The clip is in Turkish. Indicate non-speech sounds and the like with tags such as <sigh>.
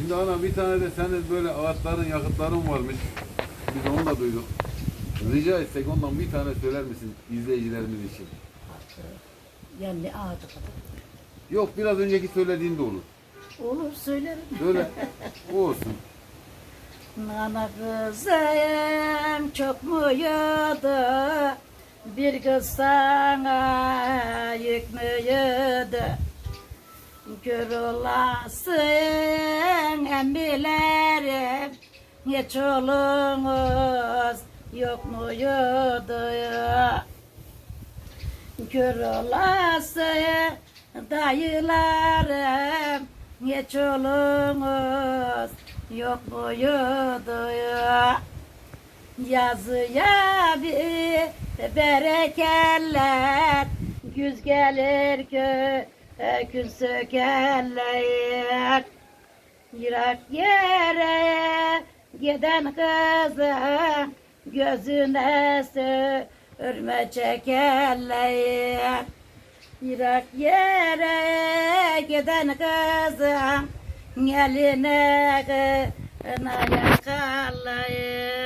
Şimdi ana bir tane de senin böyle ağıtların, yakıtların varmış. Biz onu da duyduk. Rica etsek ondan bir tane söyler misin izleyicilerimiz için? Yani ne ağacı kadar. Yok biraz önceki söylediğin de olur. Olur söylerim. Söyle. <laughs> o olsun. Nana kızım çok mu yedi? Bir kız sana yük mü? Kör olasın emmilerim Hiç olunuz yok mu yedi? Kör olasın dayılarım Hiç olunuz yok muydu Yazıya bir berekeller Güz gelir kö kül sökerler Yırak yere giden kızım Gözüne sürme çekerler. Yırak yere giden kızım Eline kına yakalayır